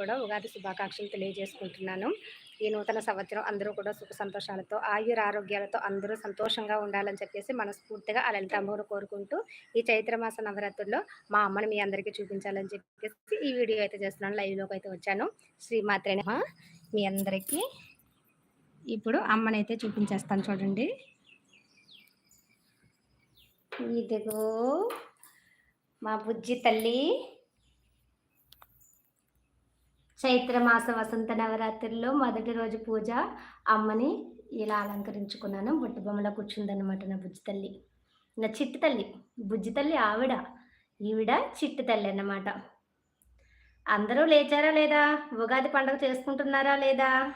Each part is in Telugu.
కూడా ఉగాది శుభాకాంక్షలు తెలియజేసుకుంటున్నాను. ఈ నూతన సంవత్సరం అందరూ కూడా సుఖ సంతోషాలతో ఆయుర ఆరోగ్యాలతో అందరూ సంతోషంగా ఉండాలని చెప్పేసి మనస్ఫూర్తిగా ఆ లలితాంబను కోరుకుంటూ ఈ చైత్రమాస నవరాత్రుల్లో మా అమ్మని మీ అందరికీ చూపించాలని చెప్పేసి ఈ వీడియో అయితే చేస్తున్నాను. లైవ్లోకి అయితే వచ్చాను. శ్రీమాత్రేణ మీ అందరికీ ఇప్పుడు అమ్మనైతే చూపించేస్తాను చూడండి. ఇదిగో మా బుజ్జి తల్లి. చైత్రమాస వసంత నవరాత్రుల్లో మొదటి రోజు పూజ. అమ్మని ఇలా అలంకరించుకున్నాను. బొట్టు బొమ్మలో కూర్చుందన్నమాట నా బుజ్జి తల్లి. నా చిట్టి తల్లి. బుజ్జి తల్లి ఆవిడ. ఈవిడ చిట్టి తల్లి అన్నమాట. అందరూ లేచారా లేదా? ఉగాది పండుగ చేసుకుంటున్నారా లేదా?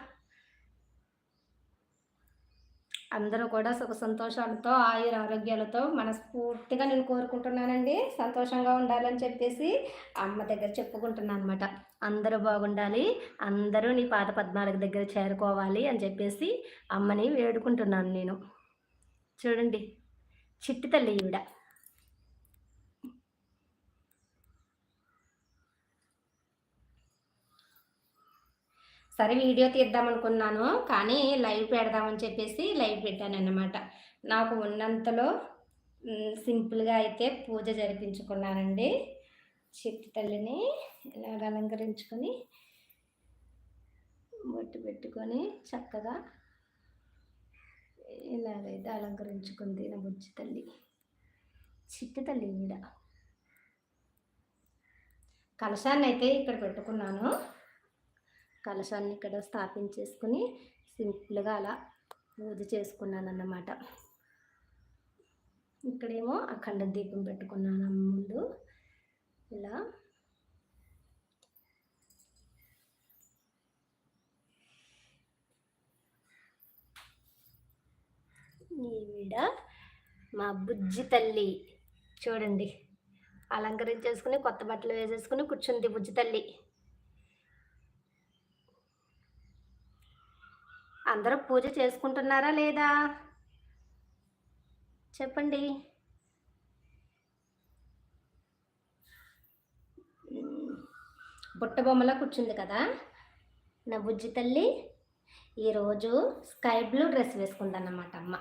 అందరూ కూడా సుఖ సంతోషాలతో ఆయుర ఆరోగ్యాలతో మనస్ఫూర్తిగా నేను కోరుకుంటున్నానండి. సంతోషంగా ఉండాలని చెప్పేసి అమ్మ దగ్గర చెప్పుకుంటున్నాను అనమాట అందరూ బాగుండాలి అందరూ నీ పాత పద్నాలుగు దగ్గర చేరుకోవాలి అని చెప్పేసి అమ్మని వేడుకుంటున్నాను నేను. చూడండి చిట్టి తల్లి ఈవిడ. సరే వీడియో తీద్దాం అనుకున్నాను కానీ లైవ్ పెడదామని చెప్పేసి లైవ్ పెట్టాను అన్నమాట నాకు ఉన్నంతలో సింపుల్గా అయితే పూజ జరిపించుకున్నానండి. చిట్టి తల్లిని ఇలా అలంకరించుకొని బొట్టు పెట్టుకొని చక్కగా ఇలాగైతే అలంకరించుకుంది నా బుజ్జి తల్లి. చిట్టి తల్లి ఈవిడ కలశాన్ని అయితే ఇక్కడ పెట్టుకున్నాను. కలశాన్ని ఇక్కడ స్థాపించేసుకుని సింపుల్గా అలా పూజ చేసుకున్నాను అన్నమాట ఇక్కడేమో అఖండ దీపం పెట్టుకున్నాను ముందు. ఇలా. ఈవిడ మా బుజ్జి తల్లి. చూడండి. అలంకరించేసుకుని కొత్త బట్టలు వేసేసుకుని కూర్చుంది బుజ్జి తల్లి. అందరూ పూజ చేసుకుంటున్నారా లేదా? చెప్పండి. బుట్ట బొమ్మలో కూర్చుంది కదా? నా బుజ్జి తల్లి ఈరోజు స్కై బ్లూ డ్రెస్ వేసుకుందన్నమాట అమ్మ.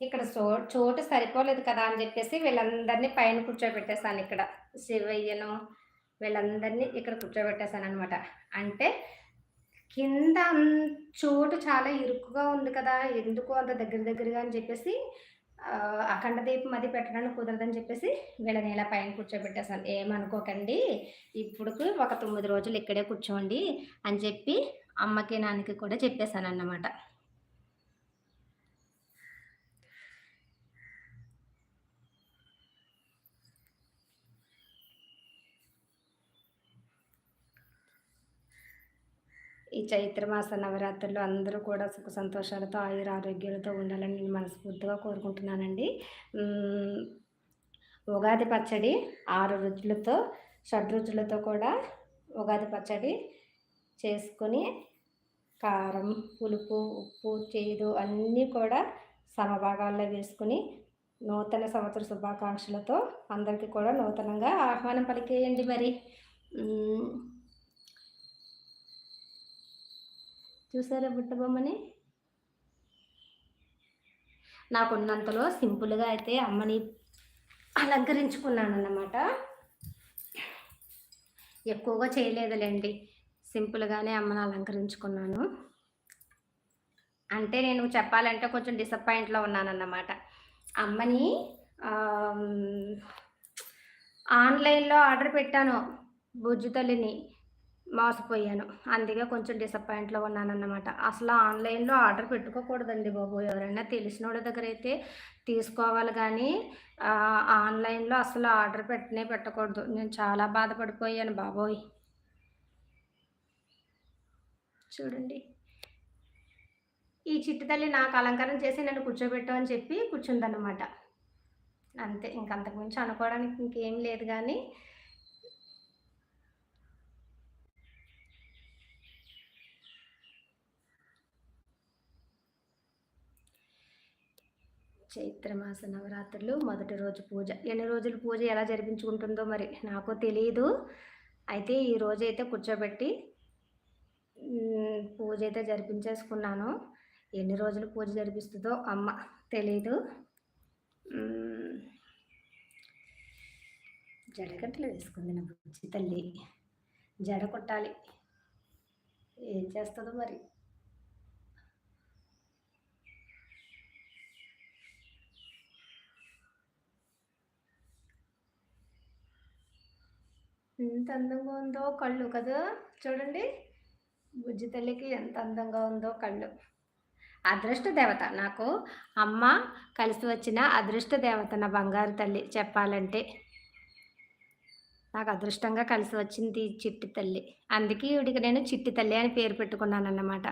ఇక్కడ చో చోటు సరిపోలేదు కదా అని చెప్పేసి వీళ్ళందరినీ పైన కూర్చోబెట్టేశాను ఇక్కడ. శివయ్యను వీళ్ళందరినీ ఇక్కడ కూర్చోబెట్టేశాను అనమాట అంటే కింద చోటు చాలా ఇరుకుగా ఉంది కదా ఎందుకు అంత దగ్గర దగ్గరగా అని చెప్పేసి ఆ, అఖండ దీపం అది పెట్టడానికి కుదరదని చెప్పేసి వీళ్ళని ఇలా పైన కూర్చోబెట్టేసాను ఏమనుకోకండి ఇప్పుడుకు ఒక తొమ్మిది రోజులు ఇక్కడే కూర్చోండి అని చెప్పి అమ్మకి నాన్నకి కూడా చెప్పేశాను అన్నమాట ఈ చైత్రమాస నవరాత్రులు అందరూ కూడా సుఖ సంతోషాలతో ఆయుర ఆరోగ్యాలతో ఉండాలని నేను మనస్ఫూర్తిగా కోరుకుంటున్నానండి. ఉగాది పచ్చడి ఆరు రుచులతో షడ్రుచులతో కూడా ఉగాది పచ్చడి చేసుకొని కారం పులుపు ఉప్పు చేదు అన్నీ కూడా సమభాగాల్లో వేసుకుని నూతన సంవత్సర శుభాకాంక్షలతో అందరికీ కూడా నూతనంగా ఆహ్వానం పలికేయండి మరి మ్మ్. చూసారా బుట్ట బొమ్మని? నాకున్నంతలో సింపుల్గా అయితే అమ్మని అలంకరించుకున్నాను అన్నమాట ఎక్కువగా చేయలేదులేండి. సింపుల్గానే అమ్మని అలంకరించుకున్నాను. అంటే నేను చెప్పాలంటే కొంచెం డిసప్పాయింట్లో ఉన్నానన్నమాట. అమ్మని ఆన్లైన్లో ఆర్డర్ పెట్టాను బుజ్జు తల్లిని. మోసపోయాను. అందుకే కొంచెం డిసప్పాయింట్లో ఉన్నానన్నమాట. అసలు ఆన్లైన్లో ఆర్డర్ పెట్టుకోకూడదండి బాబు. ఎవరైనా తెలిసిన వాళ్ళ దగ్గర అయితే తీసుకోవాలి కానీ ఆన్లైన్లో అసలు ఆర్డర్ పెట్టనే పెట్టకూడదు. నేను చాలా బాధపడిపోయాను బాబోయ్. చూడండి. ఈ చిట్టు తల్లి నాకు అలంకారం చేసి నన్ను కూర్చోబెట్టు అని చెప్పి కూర్చుందన్నమాట. అంతే. ఇంకంతకుమించి అనుకోవడానికి ఇంకేం లేదు కానీ చైత్రమాస నవరాత్రులు మొదటి రోజు పూజ. ఎన్ని రోజులు పూజ ఎలా జరిపించుకుంటుందో మరి నాకు తెలియదు అయితే ఈరోజు అయితే కూర్చోబెట్టి పూజ అయితే జరిపించేసుకున్నాను. ఎన్ని రోజులు పూజ జరిపిస్తుందో అమ్మ తెలీదు. జడగట్టలు వేసుకుంది నా బుజ్జి తల్లి. జడ కొట్టాలి. ఏం చేస్తుందో మరి? ఎంత అందంగా ఉందో కళ్ళు కదా? చూడండి. బుజ్జి తల్లికి ఎంత అందంగా ఉందో కళ్ళు. అదృష్ట దేవత. నాకు అమ్మ కలిసి వచ్చిన అదృష్ట దేవత నా బంగారు తల్లి చెప్పాలంటే. నాకు అదృష్టంగా కలిసి వచ్చింది చిట్టి తల్లి. అందుకే ఇవిడికి నేను చిట్టి తల్లి అని పేరు పెట్టుకున్నాను అన్నమాట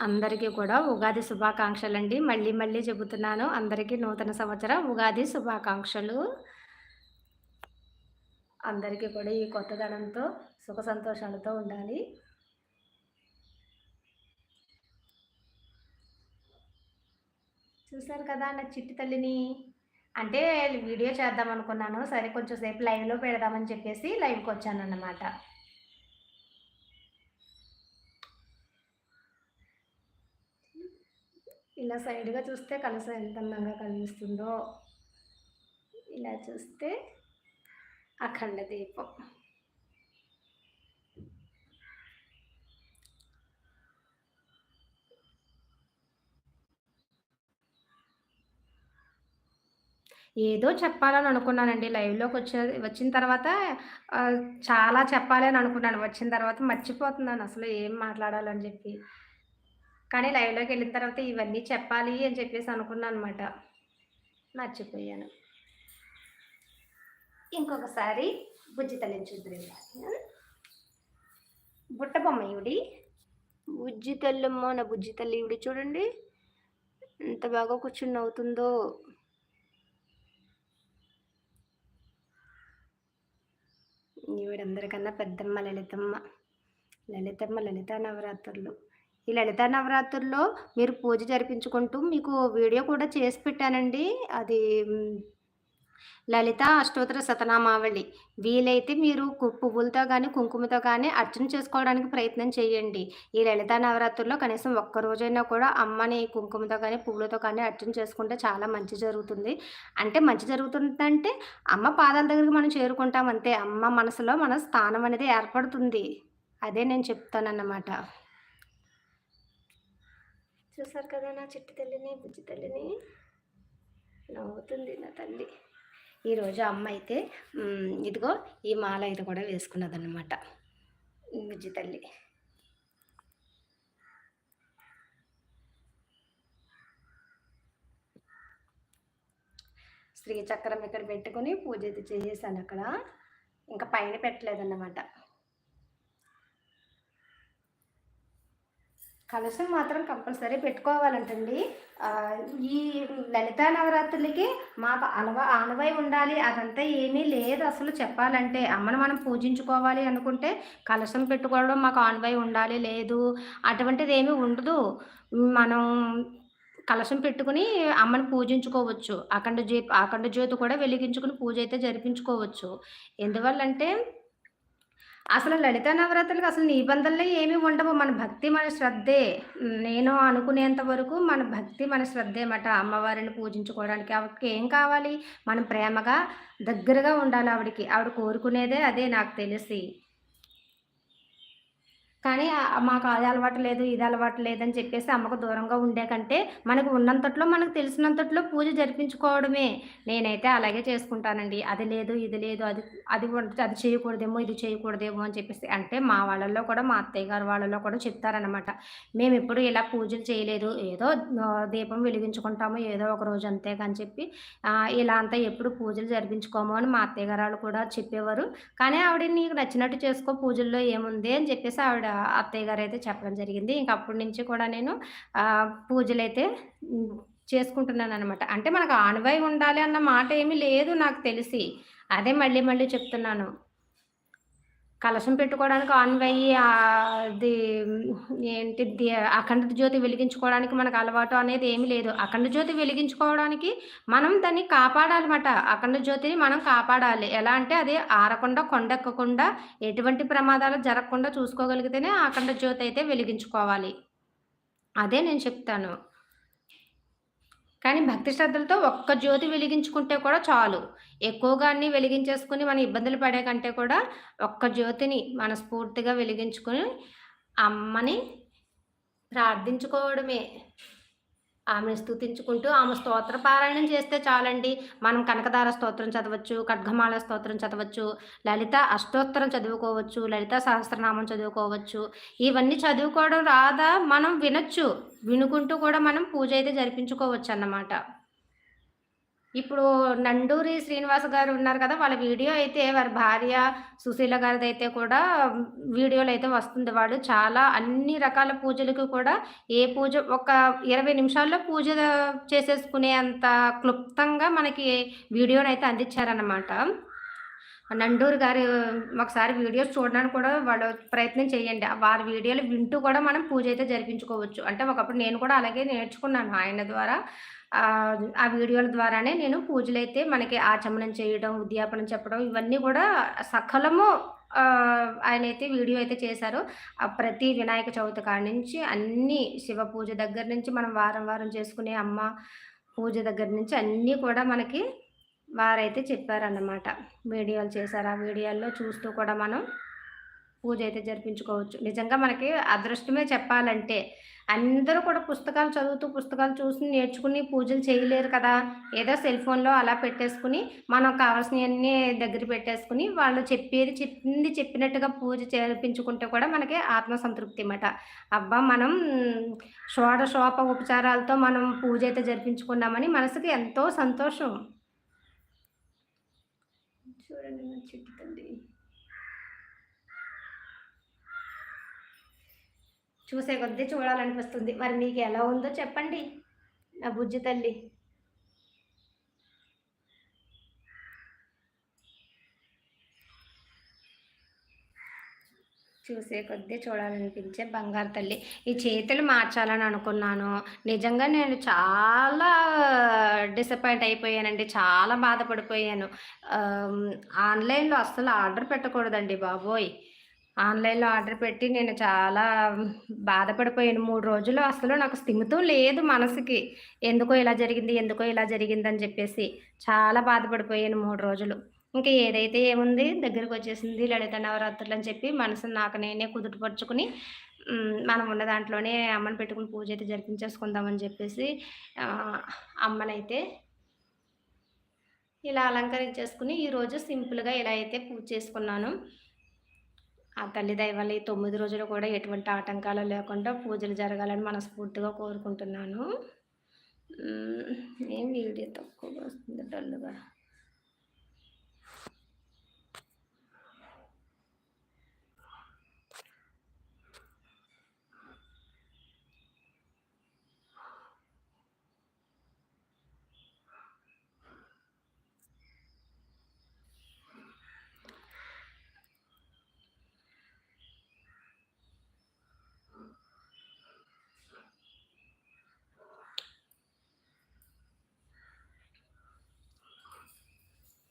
అందరికీ కూడా ఉగాది శుభాకాంక్షలు అండి మళ్ళీ మళ్ళీ చెబుతున్నాను. అందరికీ నూతన సంవత్సరం ఉగాది శుభాకాంక్షలు. అందరికీ కూడా ఈ కొత్తదనంతో సుఖ సంతోషాలతో ఉండాలి. చూశారు కదా నా చిట్టి తల్లిని? అంటే వీడియో చేద్దాం అనుకున్నాను. సరే కొంచెం సేపు లైవ్లో పెడదామని చెప్పేసి లైవ్కి వచ్చాను అన్నమాట ఇలా సైడ్గా చూస్తే కలస ఎంత అందంగా కనిపిస్తుందో. ఇలా చూస్తే అఖండ దీపం. ఏదో చెప్పాలని అనుకున్నానండి. లైవ్లోకి వచ్చే వచ్చిన తర్వాత చాలా చెప్పాలి అని అనుకున్నాను. వచ్చిన తర్వాత మర్చిపోతున్నాను. అసలు ఏం మాట్లాడాలని చెప్పి. కానీ లైవ్లోకి వెళ్ళిన తర్వాత ఇవన్నీ చెప్పాలి అని చెప్పేసి అనుకున్నాను అనమాట మర్చిపోయాను. ఇంకొకసారి బుజ్జి తల్లిని చూద్దరు బుట్ట బొమ్మ ఇవిడి బుజ్జి తల్లమ్మ నా బుజ్జి తల్లి ఇవిడి చూడండి. ఎంత బాగా కూర్చుని అవుతుందో ఈవిడందరికన్నా పెద్దమ్మ లలితమ్మ. లలితమ్మ లలిత నవరాత్రులు. ఈ లలిత నవరాత్రుల్లో మీరు పూజ జరిపించుకుంటూ మీకు వీడియో కూడా చేసి పెట్టానండి. అది లలిత అష్టోత్తర శతనామావళి వీలైతే మీరు పువ్వులతో కానీ కుంకుమతో కానీ అర్చన చేసుకోవడానికి ప్రయత్నం చేయండి. ఈ లలిత నవరాత్రుల్లో కనీసం ఒక్క రోజైనా కూడా అమ్మని కుంకుమతో కానీ పువ్వులతో కానీ అర్చన చేసుకుంటే చాలా మంచి జరుగుతుంది. అంటే మంచి జరుగుతుందంటే అమ్మ పాదాల దగ్గరికి మనం చేరుకుంటాం అంతే. అమ్మ మనసులో మన స్థానం అనేది ఏర్పడుతుంది. అదే నేను చెప్తానన్నమాట. చూసారు కదా నా చిట్టి తల్లిని బుజ్జి తల్లిని? నవ్వుతుంది నా తల్లి. ఈరోజు అమ్మ అయితే ఇదిగో ఈ మాల అయితే కూడా వేసుకున్నదన్నమాట. బుజ్జి తల్లి. శ్రీచక్రం ఇక్కడ పెట్టుకుని పూజ అయితే చేసేసాను అక్కడ. ఇంకా పైన పెట్టలేదన్నమాట. కలశం మాత్రం కంపల్సరీ పెట్టుకోవాలంటండి. ఈ లలితా నవరాత్రులకి మా అలవా ఆనవై ఉండాలి. అదంతా ఏమీ లేదు అసలు చెప్పాలంటే. అమ్మను మనం పూజించుకోవాలి అనుకుంటే కలశం పెట్టుకోవడం మాకు ఆనవై ఉండాలి లేదు. అటువంటిది ఏమీ ఉండదు. మనం కలశం పెట్టుకుని అమ్మని పూజించుకోవచ్చు. అఖండ జ్యో అఖండ జ్యోతి కూడా వెలిగించుకుని పూజ అయితే జరిపించుకోవచ్చు. ఎందువల్లంటే అసలు లలిత నవరాత్రులకు అసలు నిబంధనలు ఏమి ఉండవు. మన భక్తి మన శ్రద్ధే. నేను అనుకునేంత వరకు మన భక్తి మన శ్రద్ధే మాట అమ్మవారిని పూజించుకోవడానికి ఆవిడకి ఏం కావాలి? మనం ప్రేమగా దగ్గరగా ఉండాలి ఆవిడకి. ఆవిడ కోరుకునేదే అదే నాకు తెలిసి. కానీ మాకు అది అలవాటు లేదు ఇది అలవాటు లేదని చెప్పేసి అమ్మకు దూరంగా ఉండే కంటే మనకు ఉన్నంతట్లో మనకు తెలిసినంతట్లో పూజ జరిపించుకోవడమే. నేనైతే అలాగే చేసుకుంటానండి. అది లేదు ఇది లేదు అది అది అది చేయకూడదేమో ఇది చేయకూడదేమో అని చెప్పేసి అంటే మా వాళ్ళల్లో కూడా మా అత్తయ్య గారు వాళ్ళలో కూడా చెప్తారనమాట మేము ఎప్పుడు ఇలా పూజలు చేయలేదు. ఏదో దీపం వెలిగించుకుంటాము ఏదో ఒక రోజు అంతే అని చెప్పి ఇలా అంతా ఎప్పుడు పూజలు జరిపించుకోము అని మా అత్తయ్య గారు కూడా చెప్పేవారు. కానీ ఆవిడ నీకు నచ్చినట్టు చేసుకో పూజల్లో ఏముంది అని చెప్పేసి ఆవిడ అత్తయ్య గారు అయితే చెప్పడం జరిగింది. ఇంక అప్పటి నుంచి కూడా నేను పూజలు అయితే చేసుకుంటున్నాను అనమాట అంటే మనకు ఆనవాయి ఉండాలి అన్న మాట ఏమీ లేదు నాకు తెలిసి. అదే మళ్ళీ మళ్ళీ చెప్తున్నాను. కలశం పెట్టుకోవడానికి ఆన్ అయ్యి అది ఏంటి అఖండ జ్యోతి వెలిగించుకోవడానికి మనకు అలవాటు అనేది ఏమీ లేదు. అఖండ జ్యోతి వెలిగించుకోవడానికి మనం దాన్ని కాపాడాలన్నమాట. అఖండ జ్యోతిని మనం కాపాడాలి. ఎలా అంటే అది ఆరకుండా కొండెక్కకుండా ఎటువంటి ప్రమాదాలు జరగకుండా చూసుకోగలిగితేనే అఖండ జ్యోతి అయితే వెలిగించుకోవాలి. అదే నేను చెప్తాను. కానీ భక్తి శ్రద్ధలతో ఒక్క జ్యోతి వెలిగించుకుంటే కూడా చాలు. ఎక్కువగా అన్ని వెలిగించేసుకుని మనం ఇబ్బందులు పడే కంటే కూడా ఒక్క జ్యోతిని మనస్ఫూర్తిగా వెలిగించుకొని అమ్మని ప్రార్థించుకోవడమే. ఆమెను స్థుతించుకుంటూ ఆమె స్తోత్ర పారాయణం చేస్తే చాలండి. మనం కనకదార స్తోత్రం చదవచ్చు ఖడ్గమాల స్తోత్రం చదవచ్చు లలిత అష్టోత్తరం చదువుకోవచ్చు లలిత సహస్రనామం చదువుకోవచ్చు. ఇవన్నీ చదువుకోవడం రాదా? మనం వినొచ్చు. వినుకుంటూ కూడా మనం పూజ అయితే జరిపించుకోవచ్చు అన్నమాట ఇప్పుడు నండూరి శ్రీనివాస్ గారు ఉన్నారు కదా వాళ్ళ వీడియో అయితే వారి భార్య సుశీల గారిది అయితే కూడా వీడియోలు అయితే వస్తుంది. వాడు చాలా అన్ని రకాల పూజలకు కూడా ఏ పూజ ఒక ఇరవై నిమిషాల్లో పూజ చేసేసుకునే అంత క్లుప్తంగా మనకి వీడియోని అయితే అందించారన్నమాట. నండూరు గారు ఒకసారి వీడియోస్ చూడడానికి కూడా వాళ్ళు ప్రయత్నం చేయండి. వారి వీడియోలు వింటూ కూడా మనం పూజ అయితే జరిపించుకోవచ్చు. అంటే ఒకప్పుడు నేను కూడా అలాగే నేర్చుకున్నాను. ఆయన ద్వారా ఆ వీడియోల ద్వారానే నేను పూజలు అయితే మనకి ఆచమనం చేయడం ఉద్యాపనం చెప్పడం ఇవన్నీ కూడా సకలము ఆయన అయితే వీడియో అయితే చేశారు. ప్రతి వినాయక చవితి కాడి నుంచి అన్ని శివ పూజ దగ్గర నుంచి మనం వారం వారం చేసుకునే అమ్మ పూజ దగ్గర నుంచి అన్నీ కూడా మనకి వారైతే చెప్పారన్నమాట. వీడియోలు చేశారు. ఆ వీడియోల్లో చూస్తూ కూడా మనం పూజ అయితే జరిపించుకోవచ్చు. నిజంగా మనకి అదృష్టమే చెప్పాలంటే అందరూ కూడా పుస్తకాలు చదువుతూ పుస్తకాలు చూసి నేర్చుకుని పూజలు చేయలేరు కదా. ఏదో సెల్ ఫోన్లో అలా పెట్టేసుకుని మనం కావాల్సినవన్నీ దగ్గర పెట్టేసుకుని వాళ్ళు చెప్పేది చెప్పింది చెప్పినట్టుగా పూజ చేర్పించుకుంటే కూడా మనకి ఆత్మసంతృప్తి అన్నమాట. అబ్బా మనం షోడశోప ఉపచారాలతో మనం పూజ అయితే జరిపించుకున్నామని మనసుకి ఎంతో సంతోషం. చూడండి చిట్టుతండి చూసే కొద్దీ చూడాలనిపిస్తుంది. మరి మీకు ఎలా ఉందో చెప్పండి. నా బుజ్జి తల్లి. చూసే కొద్దీ చూడాలనిపించే బంగారు తల్లి. ఈ చేతులు మార్చాలని అనుకున్నాను. నిజంగా నేను చాలా డిసప్పాయింట్ అయిపోయానండి. చాలా బాధపడిపోయాను. ఆన్లైన్లో అస్సలు ఆర్డర్ పెట్టకూడదండి బాబోయ్. ఆన్లైన్లో ఆర్డర్ పెట్టి నేను చాలా బాధపడిపోయాను. మూడు రోజులు అసలు నాకు స్థిమితం లేదు మనసుకి. ఎందుకో ఇలా జరిగింది ఎందుకో ఇలా జరిగింది అని చెప్పేసి చాలా బాధపడిపోయాను మూడు రోజులు. ఇంకా ఏదైతే ఏముంది దగ్గరికి వచ్చేసింది లలిత నవరాత్రులు అని చెప్పి మనసును నాకు నేనే కుదుటపరుచుకుని మనం ఉన్న దాంట్లోనే అమ్మని పెట్టుకుని పూజ అయితే జరిపించేసుకుందామని చెప్పేసి అమ్మనైతే ఇలా అలంకరించేసుకుని ఈరోజు సింపుల్గా ఇలా అయితే పూజ చేసుకున్నాను. ఆ తల్లి దయవల్ల ఈ తొమ్మిది రోజులు కూడా ఎటువంటి ఆటంకాలు లేకుండా పూజలు జరగాలని మనస్ఫూర్తిగా కోరుకుంటున్నాను. ఏం వీడియో తక్కువగా వస్తుంది డల్లుగా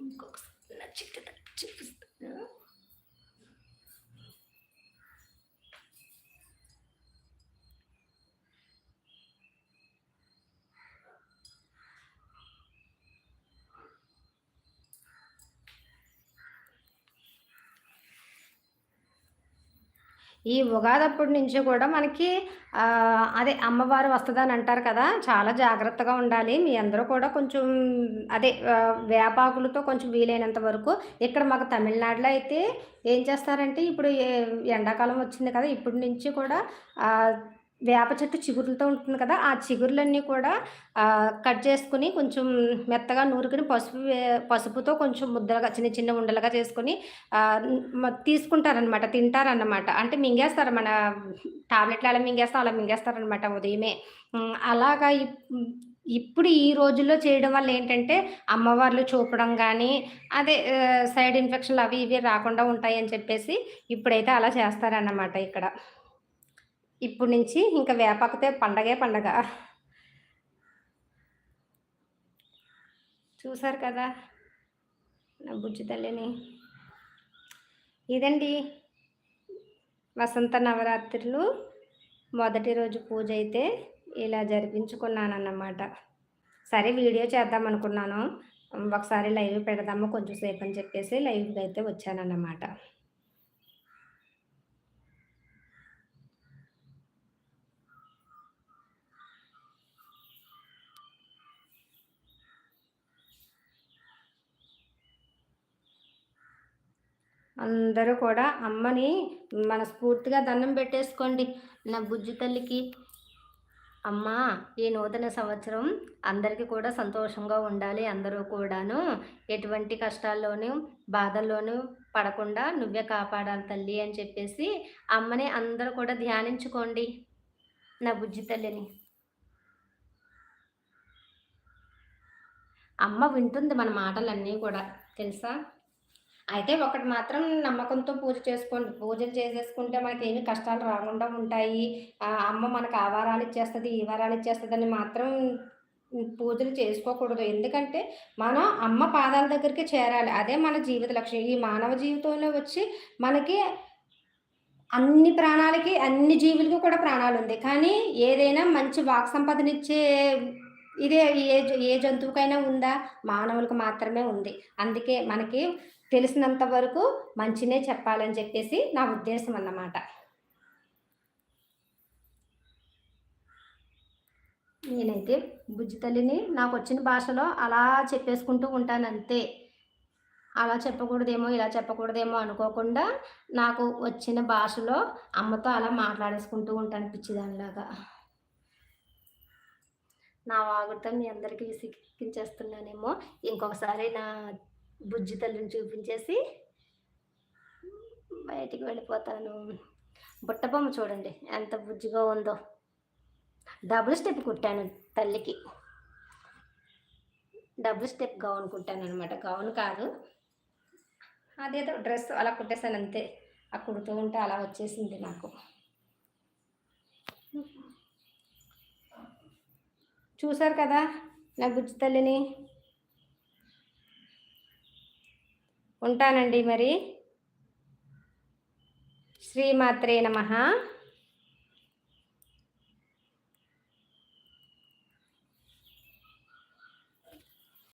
ఇంకొకసారి నచ్చితే చూపిస్తాను ఈ ఉగాది అప్పటి నుంచి కూడా మనకి అదే అమ్మవారు వస్తుందని అంటారు కదా చాలా జాగ్రత్తగా ఉండాలి. మీ అందరూ కూడా కొంచెం అదే వేపాకులతో కొంచెం వీలైనంత వరకు ఇక్కడ మాకు తమిళనాడులో అయితే ఏం చేస్తారంటే ఇప్పుడు ఎండాకాలం వచ్చింది కదా ఇప్పటి నుంచి కూడా వేప చెట్టు చిగురులతో ఉంటుంది కదా ఆ చిగురులన్నీ కూడా కట్ చేసుకుని కొంచెం మెత్తగా నూరుకుని పసుపు పసుపుతో కొంచెం ముద్దలుగా చిన్న చిన్న ఉండలుగా చేసుకొని తీసుకుంటారనమాట తింటారన్నమాట. అంటే మింగేస్తారు మన టాబ్లెట్లు అలా మింగేస్తాం అలా మింగేస్తారనమాట ఉదయమే. అలాగా ఇప్పుడు ఈ రోజుల్లో చేయడం వల్ల ఏంటంటే అమ్మవార్లు చూపడం కానీ అదే సైడ్ ఇన్ఫెక్షన్లు అవి ఇవి రాకుండా ఉంటాయి అని చెప్పేసి ఇప్పుడైతే అలా చేస్తారన్నమాట ఇక్కడ. ఇప్పుడు నుంచి ఇంకా వేపాకుతే పండగే పండగ. చూసారు కదా? నా బుజ్జి తల్లిని. ఇదండి వసంత నవరాత్రులు. మొదటి రోజు పూజ అయితే ఇలా జరిపించుకున్నానన్నమాట. సరే వీడియో చేద్దాం అనుకున్నాను. ఒకసారి లైవ్ పెడదాము కొంచెం సేపు అని చెప్పేసి లైవ్కి అయితే వచ్చానన్నమాట. అందరూ కూడా అమ్మని మనస్ఫూర్తిగా దండం పెట్టేసుకోండి. నా బుజ్జి తల్లికి అమ్మ ఈ నూతన సంవత్సరం అందరికీ కూడా సంతోషంగా ఉండాలి. అందరూ కూడాను ఎటువంటి కష్టాల్లోనూ బాధల్లోనూ పడకుండా నువ్వే కాపాడాలి తల్లి అని చెప్పేసి అమ్మని అందరూ కూడా ధ్యానించుకోండి. నా బుజ్జి తల్లిని. అమ్మ వింటుంది మన మాటలన్నీ కూడా. తెలుసా? అయితే ఒకటి మాత్రం నమ్మకంతో పూజ చేసుకోండి. పూజలు చేసేసుకుంటే మనకి ఏమి కష్టాలు రాకుండా ఉంటాయి. అమ్మ మనకు ఆ వారాలు ఇచ్చేస్తుంది ఈ వారాలు ఇచ్చేస్తుంది అని మాత్రం పూజలు చేసుకోకూడదు. ఎందుకంటే మనం అమ్మ పాదాల దగ్గరికి చేరాలి. అదే మన జీవిత లక్ష్యం. ఈ మానవ జీవితంలో వచ్చి మనకి అన్ని ప్రాణాలకి అన్ని జీవులకి కూడా ప్రాణాలు ఉంది. కానీ ఏదైనా మంచి వాక్ సంపదనిచ్చే ఇదే ఏ ఏ జంతువుకైనా ఉందా? మానవులకు మాత్రమే ఉంది. అందుకే మనకి తెలిసినంత వరకు మంచినే చెప్పాలని చెప్పేసి నా ఉద్దేశం అన్నమాట. నేనైతే బుజ్జి తల్లిని నాకు వచ్చిన భాషలో అలా చెప్పేసుకుంటూ ఉంటాను అంతే అలా చెప్పకూడదేమో ఇలా చెప్పకూడదేమో అనుకోకుండా నాకు వచ్చిన భాషలో అమ్మతో అలా మాట్లాడేసుకుంటూ ఉంటాను పిచ్చిదానిలాగా నా వాగుతో మీ అందరికీ సిక్కించేస్తున్నానేమో ఇంకొకసారి నా బుజ్జి తల్లిని చూపించేసి బయటికి వెళ్ళిపోతాను. బుట్టబొమ్మ చూడండి ఎంత బుజ్జిగా ఉందో. డబుల్ స్టెప్ కుట్టాను తల్లికి. డబుల్ స్టెప్ గౌన్ కుట్టాను అనమాట గౌన్ కాదు. అదేదో డ్రెస్ అలా కుట్టేసాను అంతే. ఆ కుడుతూ ఉంటే అలా వచ్చేసింది నాకు. చూసారు కదా నా బుజ్జి తల్లిని? ఉంటానండి మరి. శ్రీమాత్రే నమ.